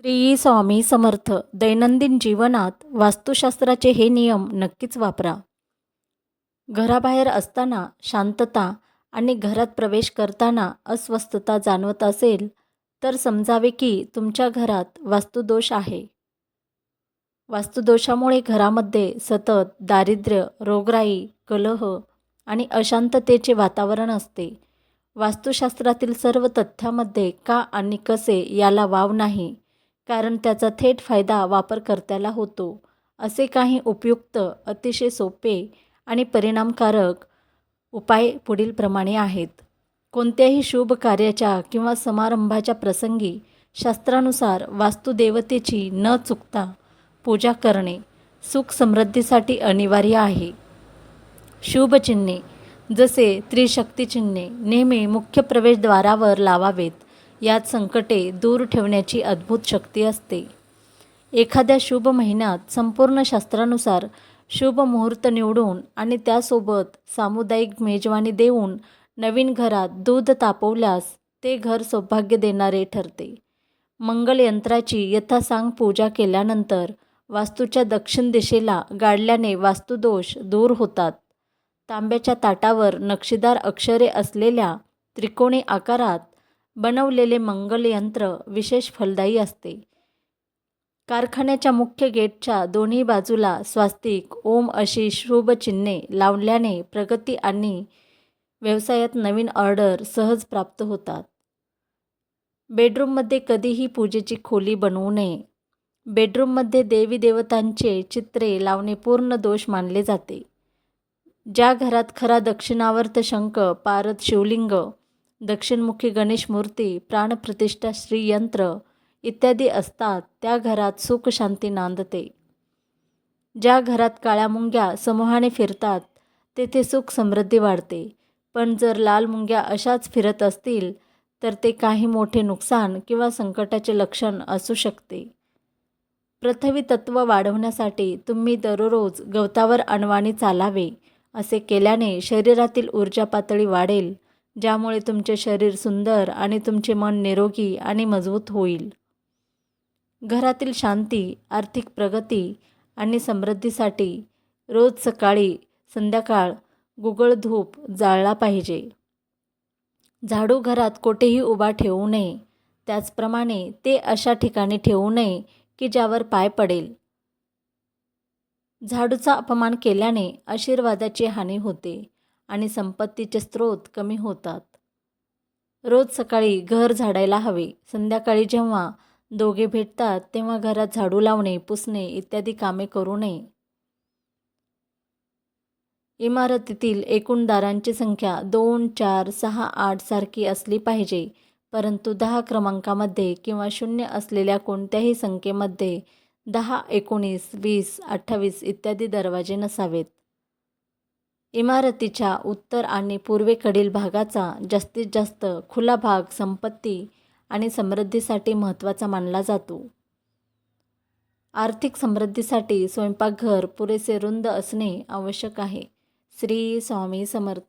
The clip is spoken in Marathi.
श्री स्वामी समर्थ दैनंदिन जीवनात वास्तुशास्त्राचे हे नियम नक्कीच वापरा. घराबाहेर असताना शांतता आणि घरात प्रवेश करताना अस्वस्थता जाणवत असेल तर समजावे की तुमच्या घरात वास्तुदोष आहे. वास्तुदोषामुळे घरामध्ये सतत दारिद्र्य रोगराई कलह आणि अशांततेचे वातावरण असते. वास्तुशास्त्रातील सर्व तथ्यामध्ये का आणि कसे याला वाव नाही कारण त्याचा थेट फायदा वापरकर्त्याला होतो. असे काही उपयुक्त अतिशय सोपे आणि परिणामकारक उपाय पुढीलप्रमाणे आहेत. कोणत्याही शुभ कार्याच्या किंवा समारंभाच्या प्रसंगी शास्त्रानुसार वास्तुदेवतेची न चुकता पूजा करणे सुख समृद्धीसाठी अनिवार्य आहे. शुभचिन्हे जसे त्रिशक्तीचिन्हे नेहमी मुख्य प्रवेशद्वारावर लावावेत. यात संकटे दूर ठेवण्याची अद्भुत शक्ती असते. एखाद्या शुभ महिन्यात संपूर्ण शास्त्रानुसार शुभ मुहूर्त निवडून आणि त्यासोबत सामुदायिक मेजवानी देऊन नवीन घरात दूध तापवल्यास ते घर सौभाग्य देणारे ठरते. मंगलयंत्राची यथासांग पूजा केल्यानंतर वास्तूच्या दक्षिण दिशेला गाडल्याने वास्तुदोष दूर होतात. तांब्याच्या ताटावर नक्षीदार अक्षरे असलेल्या त्रिकोणी आकारात बनवलेले मंगलयंत्र विशेष फलदायी असते. कारखान्याच्या मुख्य गेटच्या दोन्ही बाजूला स्वास्तिक ओम अशी शुभचिन्हे लावल्याने प्रगती आणि व्यवसायात नवीन ऑर्डर सहज प्राप्त होतात. बेडरूममध्ये कधीही पूजेची खोली बनवू नये. बेडरूममध्ये देवी देवतांचे चित्रे लावणे पूर्ण दोष मानले जाते. ज्या घरात खरा दक्षिणावर्त शंख पारद शिवलिंग दक्षिणमुखी गणेश मूर्ती प्राणप्रतिष्ठा श्रीयंत्र इत्यादी असतात त्या घरात सुख शांती नांदते. ज्या घरात काळ्या मुंग्या समूहाने फिरतात तेथे सुख समृद्धी वाढते. पण जर लाल मुंग्या अशाच फिरत असतील तर ते काही मोठे नुकसान किंवा संकटाचे लक्षण असू शकते. पृथ्वी तत्व वाढवण्यासाठी तुम्ही दररोज गवतावर अणवाणी चालावे असे केल्याने शरीरातील ऊर्जा पातळी वाढेल ज्यामुळे तुमचे शरीर सुंदर आणि तुमचे मन निरोगी आणि मजबूत होईल. घरातील शांती आर्थिक प्रगती आणि समृद्धीसाठी रोज सकाळी संध्याकाळ गुगळ धूप जाळला पाहिजे. झाडू घरात कोठेही उभा ठेवू नये. त्याचप्रमाणे ते अशा ठिकाणी ठेवू नये की ज्यावर पाय पडेल. झाडूचा अपमान केल्याने आशीर्वादाची हानी होते. आणि संपत्तीचे स्रोत कमी होतात. रोज सकाळी घर झाडायला हवे. संध्याकाळी जेव्हा दोघे भेटतात तेव्हा घरात झाडू लावणे पुसणे इत्यादी कामे करू नये. इमारतीतील एकूण दारांची संख्या दोन चार सहा आठ सारखी असली पाहिजे. परंतु दहा क्रमांकामध्ये किंवा शून्य असलेल्या कोणत्याही संख्येमध्ये दहा एकोणीस वीस अठ्ठावीस इत्यादी दरवाजे नसावेत. इमारतीच्या उत्तर आणि पूर्वेकडील भागाचा जास्तीत जास्त खुला भाग संपत्ती आणि समृद्धीसाठी महत्त्वाचा मानला जातो. आर्थिक समृद्धीसाठी स्वयंपाकघर पुरेसे रुंद असणे आवश्यक आहे. श्री स्वामी समर्थ